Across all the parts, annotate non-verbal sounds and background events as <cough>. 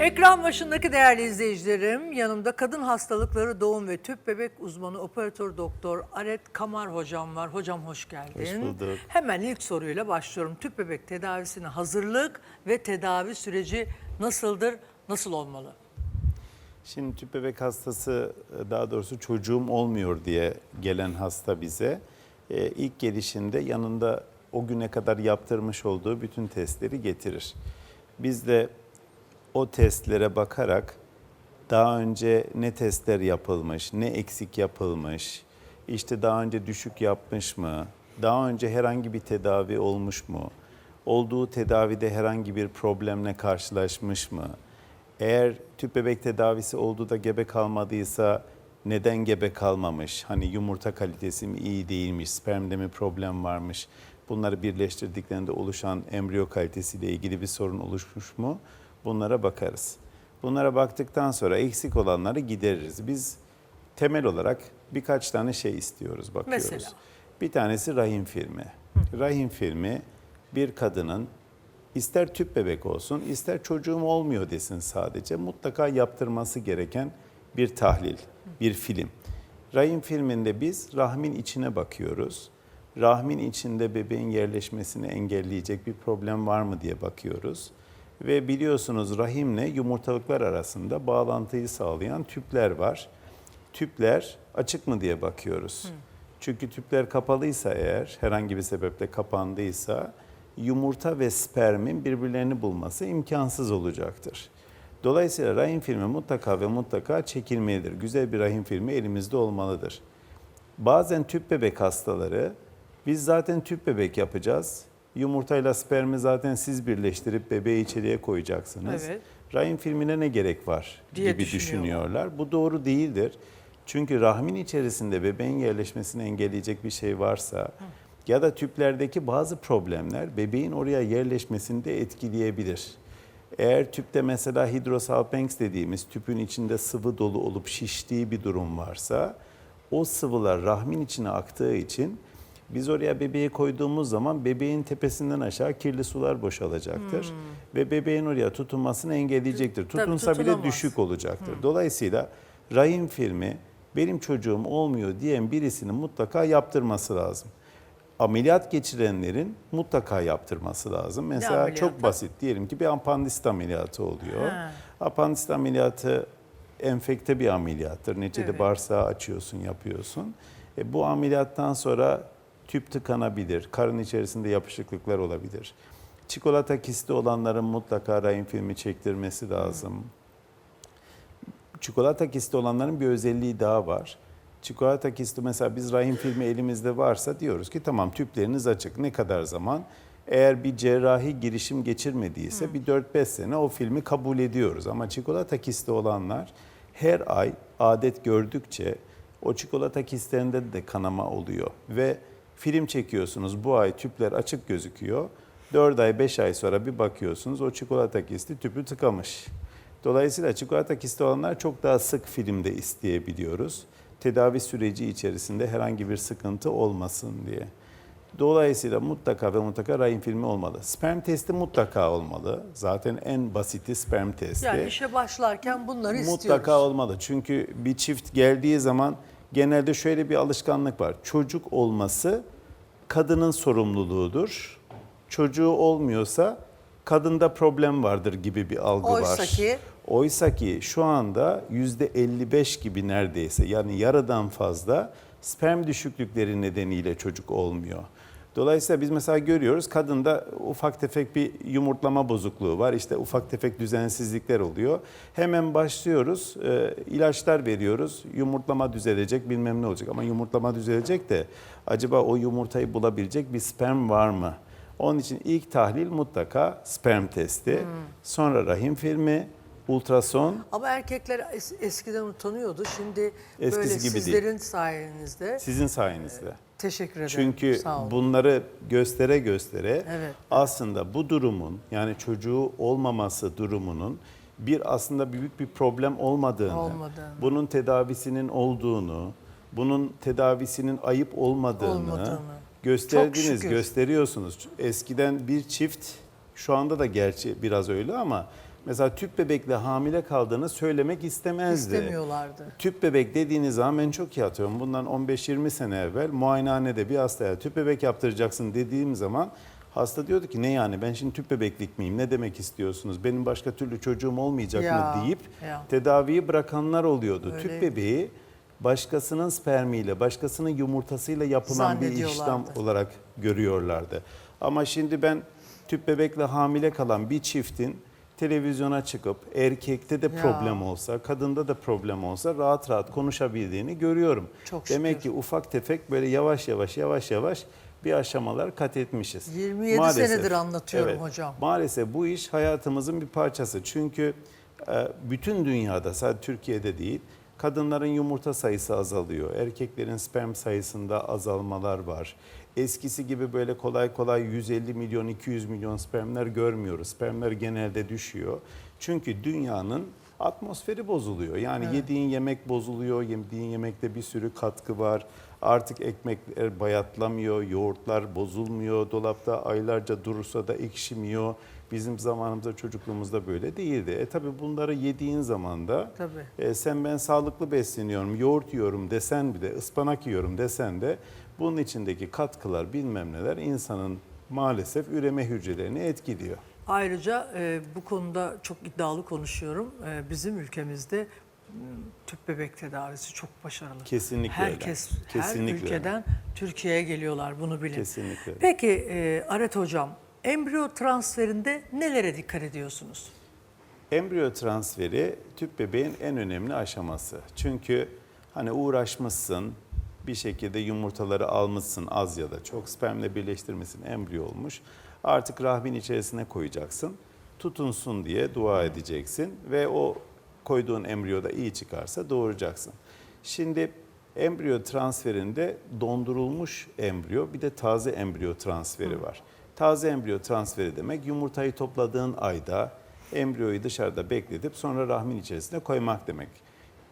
Ekran başındaki değerli izleyicilerim, yanımda kadın hastalıkları doğum ve tüp bebek uzmanı operatör doktor Aret Kamar hocam var. Hocam hoş geldin. Hoş bulduk. Hemen ilk soruyla başlıyorum. Tüp bebek tedavisine hazırlık ve tedavi süreci nasıldır, nasıl olmalı? Şimdi tüp bebek hastası daha doğrusu çocuğum olmuyor diye gelen hasta bize e, ilk gelişinde yanında o güne kadar yaptırmış olduğu bütün testleri getirir. Biz de o testlere bakarak daha önce ne testler yapılmış, ne eksik yapılmış, işte daha önce düşük yapmış mı, daha önce herhangi bir tedavi olmuş mu, olduğu tedavide herhangi bir problemle karşılaşmış mı, eğer tüp bebek tedavisi olduğu da gebe kalmadıysa neden gebe kalmamış? Hani yumurta kalitesi mi iyi değilmiş, spermde mi problem varmış? Bunları birleştirdiklerinde oluşan embriyo kalitesiyle ilgili bir sorun oluşmuş mu? Bunlara bakarız. Bunlara baktıktan sonra eksik olanları gideririz. Biz temel olarak birkaç tane şey istiyoruz, bakıyoruz. Mesela? Bir tanesi rahim filmi. Rahim filmi bir kadının ister tüp bebek olsun, ister çocuğum olmuyor desin sadece mutlaka yaptırması gereken bir tahlil, bir film. Rahim filminde biz rahmin içine bakıyoruz. Rahmin içinde bebeğin yerleşmesini engelleyecek bir problem var mı diye bakıyoruz. Ve biliyorsunuz rahimle yumurtalıklar arasında bağlantıyı sağlayan tüpler var. Tüpler açık mı diye bakıyoruz. Çünkü tüpler kapalıysa eğer herhangi bir sebeple kapandıysa yumurta ve spermin birbirlerini bulması imkansız olacaktır. Dolayısıyla rahim filmi mutlaka ve mutlaka çekilmelidir. Güzel bir rahim filmi elimizde olmalıdır. Bazen tüp bebek hastaları biz zaten tüp bebek yapacağız. Yumurtayla spermi zaten siz birleştirip bebeği içeriye koyacaksınız. Evet. Rahim filmine ne gerek var Diye gibi düşünüyorlar. Bu doğru değildir. Çünkü rahmin içerisinde bebeğin yerleşmesini engelleyecek bir şey varsa ya da tüplerdeki bazı problemler bebeğin oraya yerleşmesini de etkileyebilir. Eğer tüpte mesela hidrosalpinx dediğimiz tüpün içinde sıvı dolu olup şiştiği bir durum varsa o sıvılar rahmin içine aktığı için biz oraya bebeği koyduğumuz zaman bebeğin tepesinden aşağı kirli sular boşalacaktır. Ve bebeğin oraya tutunmasını engelleyecektir. Tabii Tutunsa bile tutunamaz. düşük olacaktır. Dolayısıyla rahim filmi benim çocuğum olmuyor diyen birisinin mutlaka yaptırması lazım. Ameliyat geçirenlerin mutlaka yaptırması lazım. Mesela çok basit diyelim ki bir apandisit ameliyatı oluyor. Ha. Apandisit ameliyatı enfekte bir ameliyattır. Neticede Evet. bağırsağı açıyorsun, yapıyorsun. E, bu ameliyattan sonra tüp tıkanabilir, karın içerisinde yapışıklıklar olabilir. Çikolata kisti olanların mutlaka rahim filmi çektirmesi lazım. Çikolata kisti olanların bir özelliği daha var. Çikolata kisti mesela biz rahim filmi elimizde varsa diyoruz ki tamam tüpleriniz açık. Ne kadar zaman? Eğer bir cerrahi girişim geçirmediyse bir 4-5 sene o filmi kabul ediyoruz. Ama çikolata kisti olanlar her ay adet gördükçe o çikolata kistlerinde de kanama oluyor. Ve film çekiyorsunuz bu ay tüpler açık gözüküyor. 4 ay 5 ay sonra bir bakıyorsunuz o çikolata kisti tüpü tıkamış. Dolayısıyla çikolata kisti olanlar çok daha sık filmde isteyebiliyoruz. Tedavi süreci içerisinde herhangi bir sıkıntı olmasın diye. Dolayısıyla mutlaka ve mutlaka rahim filmi olmalı. Sperm testi mutlaka olmalı. Zaten en basiti sperm testi. Yani işe başlarken bunları istiyoruz. Mutlaka olmalı. Çünkü bir çift geldiği zaman genelde şöyle bir alışkanlık var. Çocuk olması kadının sorumluluğudur. Çocuğu olmuyorsa kadında problem vardır gibi bir algı Oysa var. ki- Oysa ki şu anda %55 gibi neredeyse yani yarıdan fazla sperm düşüklükleri nedeniyle çocuk olmuyor. Dolayısıyla biz mesela görüyoruz kadında ufak tefek bir yumurtlama bozukluğu var. İşte ufak tefek düzensizlikler oluyor. Hemen başlıyoruz, e, ilaçlar veriyoruz. Yumurtlama düzelecek bilmem ne olacak. Ama yumurtlama düzelecek de acaba o yumurtayı bulabilecek bir sperm var mı? Onun için ilk tahlil mutlaka sperm testi. Hmm. Sonra rahim filmi, ultrason. Ama erkekler es- eskiden utanıyordu. Şimdi Eskisi böyle gibi değil. sizlerin sayenizde. Sizin sayenizde. Teşekkür ederim. Çünkü Sağ olun. bunları göstere göstere Evet. aslında bu durumun yani çocuğu olmaması durumunun bir aslında büyük bir problem olmadığını, Olmadığını. bunun tedavisinin olduğunu, bunun tedavisinin ayıp olmadığını, Olmadığını. gösterdiniz, gösteriyorsunuz. Eskiden bir çift şu anda da gerçi biraz öyle ama mesela tüp bebekle hamile kaldığını söylemek istemezdi. İstemiyorlardı. Tüp bebek dediğiniz zaman ben çok iyi hatırlıyorum. Bundan 15-20 sene evvel muayenehanede bir hastaya tüp bebek yaptıracaksın dediğim zaman hasta diyordu ki ne yani ben şimdi tüp bebeklik miyim ne demek istiyorsunuz benim başka türlü çocuğum olmayacak Ya, mı deyip ya. tedaviyi bırakanlar oluyordu. Tüp bebeği başkasının spermiyle başkasının yumurtasıyla yapılan bir işlem Zannediyorlardı. olarak görüyorlardı. Ama şimdi ben tüp bebekle hamile kalan bir çiftin televizyona çıkıp erkekte de problem olsa, kadında da problem olsa rahat rahat konuşabildiğini görüyorum. Çok Demek şükür. ki ufak tefek böyle yavaş yavaş yavaş yavaş bir aşamalar kat etmişiz. 27 senedir anlatıyorum hocam. Maalesef bu iş hayatımızın bir parçası. Çünkü e, bütün dünyada sadece Türkiye'de değil kadınların yumurta sayısı azalıyor. Erkeklerin sperm sayısında azalmalar var. Eskisi gibi böyle kolay kolay 150 milyon 200 milyon spermler görmüyoruz. Spermler genelde düşüyor. Çünkü dünyanın atmosferi bozuluyor. Yani yediğin yemek bozuluyor. Yediğin yemekte bir sürü katkı var. Artık ekmekler bayatlamıyor, yoğurtlar bozulmuyor. Dolapta aylarca durursa da ekşimiyor. Bizim zamanımızda çocukluğumuzda böyle değildi. E tabi bunları yediğin zaman da Tabii. e, sen ben sağlıklı besleniyorum, yoğurt yiyorum desen bile, ıspanak yiyorum desen de bunun içindeki katkılar bilmem neler insanın maalesef üreme hücrelerini etkiliyor. Ayrıca e, bu konuda çok iddialı konuşuyorum. E, bizim ülkemizde m, tüp bebek tedavisi çok başarılı. Kesinlikle öyle. Herkes, Kesinlikle her öyle. ülkeden Türkiye'ye geliyorlar bunu bilin. Kesinlikle öyle. Peki e, Aret Hocam, embriyo transferinde nelere dikkat ediyorsunuz? Embriyo transferi tüp bebeğin en önemli aşaması. Çünkü hani uğraşmışsın, bir şekilde yumurtaları almışsın az ya da çok, spermle birleştirmişsin, embriyo olmuş. Artık rahmin içerisine koyacaksın. Tutunsun diye dua edeceksin ve o koyduğun embriyo da iyi çıkarsa doğuracaksın. Şimdi embriyo transferinde dondurulmuş embriyo bir de taze embriyo transferi var. Taze embriyo transferi demek yumurtayı topladığın ayda embriyoyu dışarıda bekletip sonra rahmin içerisine koymak demek.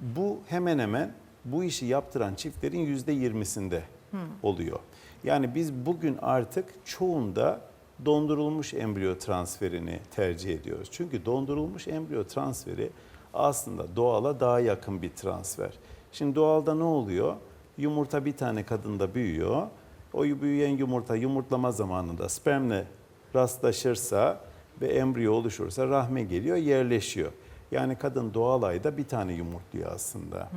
Bu hemen hemen bu işi yaptıran çiftlerin yüzde yirmisinde oluyor. Yani biz bugün artık çoğunda dondurulmuş embriyo transferini tercih ediyoruz. Çünkü dondurulmuş embriyo transferi aslında doğala daha yakın bir transfer. Şimdi doğalda ne oluyor? Yumurta bir tane kadında büyüyor. O büyüyen yumurta yumurtlama zamanında spermle rastlaşırsa ve embriyo oluşursa rahme geliyor, yerleşiyor. Yani kadın doğal ayda bir tane yumurtluyor aslında.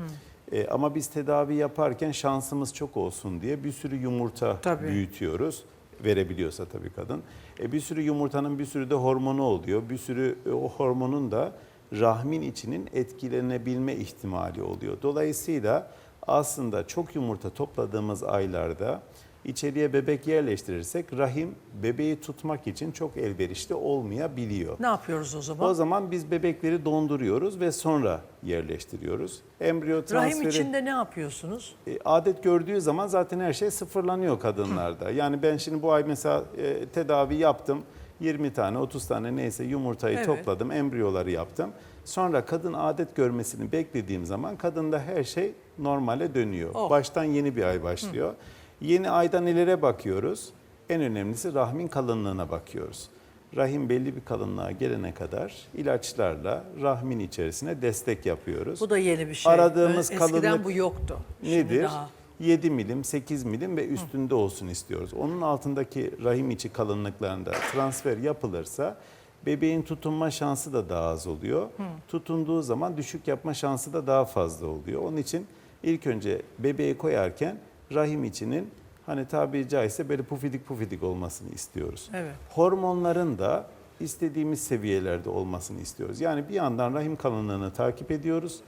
E, ama biz tedavi yaparken şansımız çok olsun diye bir sürü yumurta Tabii. büyütüyoruz. Verebiliyorsa tabii kadın. E, bir sürü yumurtanın bir sürü de hormonu oluyor. Bir sürü e, o hormonun da rahmin içinin etkilenebilme ihtimali oluyor. Dolayısıyla aslında çok yumurta topladığımız aylarda içeriye bebek yerleştirirsek rahim bebeği tutmak için çok elverişli olmayabiliyor. Ne yapıyoruz o zaman? O zaman biz bebekleri donduruyoruz ve sonra yerleştiriyoruz. Embriyo transferi Rahim içinde ne yapıyorsunuz? e, adet gördüğü zaman zaten her şey sıfırlanıyor kadınlarda. Yani ben şimdi bu ay mesela e, tedavi yaptım. 20 tane 30 tane neyse yumurtayı Evet. topladım, embriyoları yaptım. Sonra kadın adet görmesini beklediğim zaman kadında her şey normale dönüyor. Oh. Baştan yeni bir ay başlıyor. Yeni ayda nelere bakıyoruz? En önemlisi rahmin kalınlığına bakıyoruz. Rahim belli bir kalınlığa gelene kadar ilaçlarla rahmin içerisine destek yapıyoruz. Bu da yeni bir şey. Aradığımız Eskiden kalınlık bu yoktu. Şimdi Nedir? daha. 7 milim, 8 milim ve üstünde olsun istiyoruz. Onun altındaki rahim içi kalınlıklarında transfer yapılırsa bebeğin tutunma şansı da daha az oluyor. Tutunduğu zaman düşük yapma şansı da daha fazla oluyor. Onun için ilk önce bebeği koyarken rahim içinin hani tabiri caizse böyle pufidik pufidik olmasını istiyoruz. Evet. Hormonların da istediğimiz seviyelerde olmasını istiyoruz. Yani bir yandan rahim kalınlığını takip ediyoruz.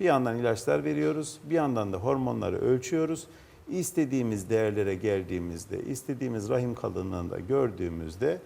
Bir yandan ilaçlar veriyoruz. Bir yandan da hormonları ölçüyoruz. İstediğimiz değerlere geldiğimizde, istediğimiz rahim kalınlığında gördüğümüzde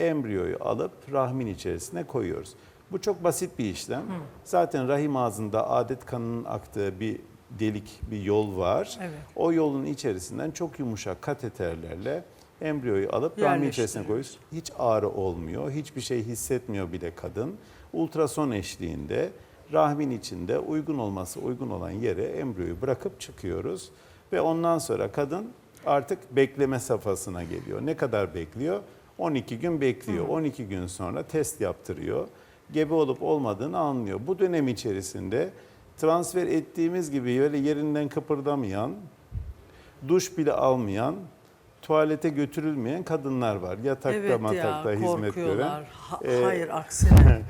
embriyoyu alıp rahmin içerisine koyuyoruz. Bu çok basit bir işlem. Zaten rahim ağzında adet kanının aktığı bir delik, bir yol var. Evet. O yolun içerisinden çok yumuşak kateterlerle embriyoyu alıp rahmin içerisine koyuyoruz. Hiç ağrı olmuyor, hiçbir şey hissetmiyor bile kadın. Ultrason eşliğinde rahmin içinde uygun olması uygun olan yere embriyoyu bırakıp çıkıyoruz. Ve ondan sonra kadın artık bekleme safhasına geliyor. Ne kadar bekliyor? 12 gün bekliyor. 12 gün sonra test yaptırıyor. gebe olup olmadığını anlıyor. Bu dönem içerisinde transfer ettiğimiz gibi böyle yerinden kıpırdamayan, duş bile almayan, tuvalete götürülmeyen kadınlar var. Yatakta, evet ya matakta hizmet gören. Ha- Ee, hayır <laughs> aksine.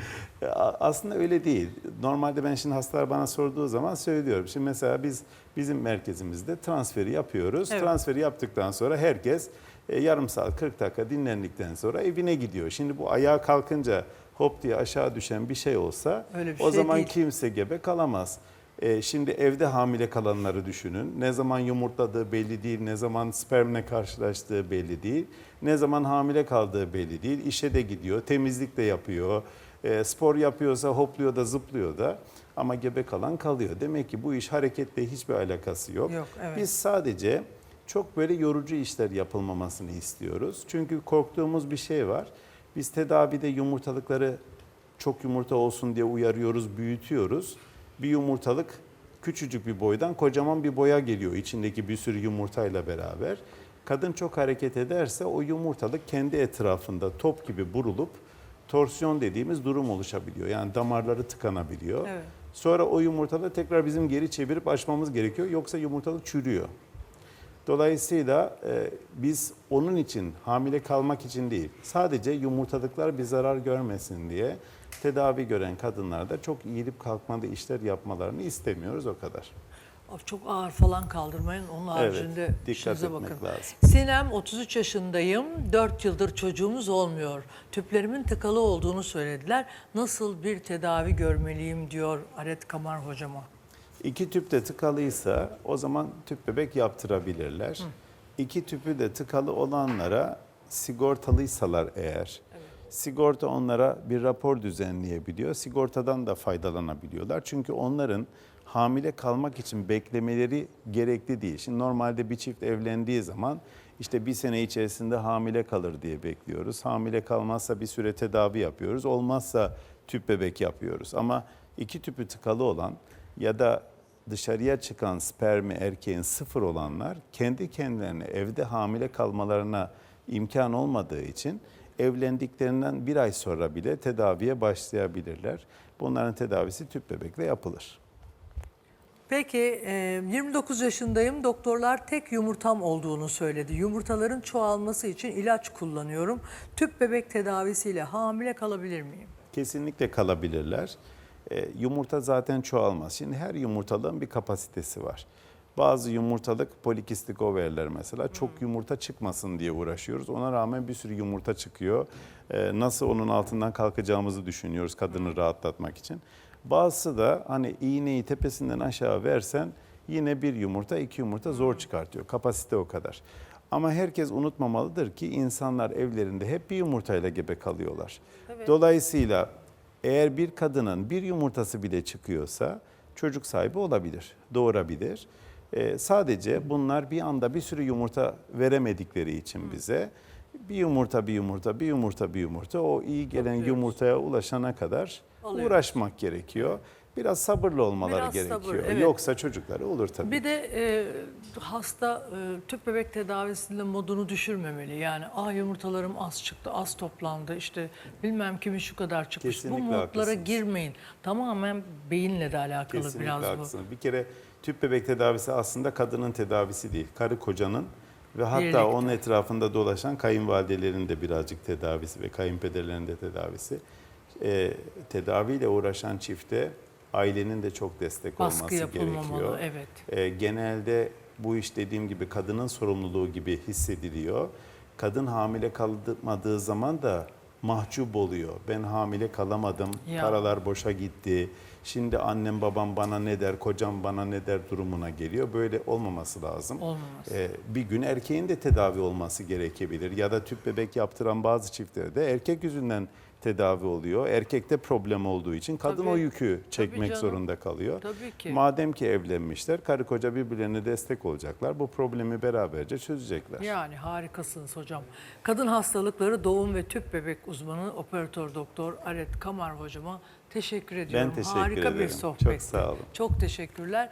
Aslında öyle değil. Normalde ben şimdi hastalar bana sorduğu zaman söylüyorum. Şimdi mesela biz bizim merkezimizde transferi yapıyoruz. Evet. Transferi yaptıktan sonra herkes e, yarım saat 40 dakika dinlendikten sonra evine gidiyor. Şimdi bu ayağa kalkınca hop diye aşağı düşen bir şey olsa Öyle bir o şey zaman değil. kimse gebe kalamaz. E, şimdi evde hamile kalanları düşünün. Ne zaman yumurtladığı belli değil, ne zaman spermle karşılaştığı belli değil, ne zaman hamile kaldığı belli değil. İşe de gidiyor, temizlik de yapıyor, e, spor yapıyorsa hopluyor da zıplıyor da ama gebe kalan kalıyor. Demek ki bu iş hareketle hiçbir alakası yok. Yok, evet. Biz sadece çok böyle yorucu işler yapılmamasını istiyoruz. Çünkü korktuğumuz bir şey var. Biz tedavide yumurtalıkları çok yumurta olsun diye uyarıyoruz, büyütüyoruz. Bir yumurtalık küçücük bir boydan kocaman bir boya geliyor içindeki bir sürü yumurtayla beraber. Kadın çok hareket ederse o yumurtalık kendi etrafında top gibi burulup torsiyon dediğimiz durum oluşabiliyor. Yani damarları tıkanabiliyor. Evet. Sonra o yumurtalığı tekrar bizim geri çevirip açmamız gerekiyor. Yoksa yumurtalık çürüyor. Dolayısıyla e, biz onun için hamile kalmak için değil, sadece yumurtalıklar bir zarar görmesin diye tedavi gören kadınlarda çok eğilip kalkmalı işler yapmalarını istemiyoruz o kadar. Çok ağır falan kaldırmayın. Onun Evet, haricinde dikkat işinize etmek bakın. lazım. Sinem 33 yaşındayım. 4 yıldır çocuğumuz olmuyor. Tüplerimin tıkalı olduğunu söylediler. Nasıl bir tedavi görmeliyim diyor Aret Kamar hocama. İki tüp de tıkalıysa o zaman tüp bebek yaptırabilirler. İki tüpü de tıkalı olanlara sigortalıysalar eğer, sigorta onlara bir rapor düzenleyebiliyor. Sigortadan da faydalanabiliyorlar. Çünkü onların hamile kalmak için beklemeleri gerekli değil. Şimdi normalde bir çift evlendiği zaman işte bir sene içerisinde hamile kalır diye bekliyoruz. Hamile kalmazsa bir süre tedavi yapıyoruz. Olmazsa tüp bebek yapıyoruz. Ama iki tüpü tıkalı olan ya da dışarıya çıkan spermi erkeğin sıfır olanlar kendi kendilerine evde hamile kalmalarına imkan olmadığı için evlendiklerinden bir ay sonra bile tedaviye başlayabilirler. Bunların tedavisi tüp bebekle yapılır. Peki e, 29 yaşındayım. Doktorlar tek yumurtam olduğunu söyledi. Yumurtaların çoğalması için ilaç kullanıyorum. Tüp bebek tedavisiyle hamile kalabilir miyim? Kesinlikle kalabilirler. E, yumurta zaten çoğalmaz. Şimdi her yumurtalığın bir kapasitesi var. Bazı yumurtalık polikistik overler mesela çok yumurta çıkmasın diye uğraşıyoruz. Ona rağmen bir sürü yumurta çıkıyor. E, nasıl onun altından kalkacağımızı düşünüyoruz kadını rahatlatmak için. Bazısı da hani iğneyi tepesinden aşağı versen yine bir yumurta iki yumurta zor çıkartıyor. Kapasite o kadar. Ama herkes unutmamalıdır ki insanlar evlerinde hep bir yumurtayla gebe kalıyorlar. Dolayısıyla eğer bir kadının bir yumurtası bile çıkıyorsa çocuk sahibi olabilir, doğurabilir. Ee, sadece bunlar bir anda bir sürü yumurta veremedikleri için bize bir yumurta bir yumurta bir yumurta bir yumurta o iyi gelen yumurtaya ulaşana kadar Alıyoruz. uğraşmak gerekiyor. Biraz sabırlı olmaları Biraz gerekiyor. sabır, evet. Yoksa çocukları olur tabii. Bir de e, hasta e, tüp bebek tedavisinde modunu düşürmemeli. Yani ah yumurtalarım az çıktı, az toplandı, işte bilmem kimin şu kadar çıkmış. bu Kesinlikle modlara haklısınız. girmeyin. Tamamen beyinle de alakalı Kesinlikle biraz bu. haklısınız. Bir kere tüp bebek tedavisi aslında kadının tedavisi değil. Karı kocanın ve hatta Birlikte. onun etrafında dolaşan kayınvalidelerin de birazcık tedavisi ve kayınpederlerin de tedavisi. Ee, tedaviyle uğraşan çifte ailenin de çok destek Baskı olması gerekiyor. evet. Ee, genelde bu iş dediğim gibi kadının sorumluluğu gibi hissediliyor. Kadın hamile kalmadığı zaman da mahcup oluyor. Ben hamile kalamadım, Ya. paralar boşa gitti. Şimdi annem babam bana ne der, kocam bana ne der durumuna geliyor. Böyle olmaması lazım. Olmaması. Ee, bir gün erkeğin de tedavi olması gerekebilir. Ya da tüp bebek yaptıran bazı çiftlerde erkek yüzünden tedavi oluyor. Erkekte problem olduğu için kadın Tabii. o yükü çekmek zorunda kalıyor. Tabii ki. Madem ki evlenmişler, karı koca birbirlerine destek olacaklar. Bu problemi beraberce çözecekler. Yani harikasınız hocam. Kadın hastalıkları doğum ve tüp bebek uzmanı operatör doktor Aret Kamar hocama teşekkür ediyorum. teşekkür Harika bir ederim. Çok sohbetti. sağ olun. Çok teşekkürler.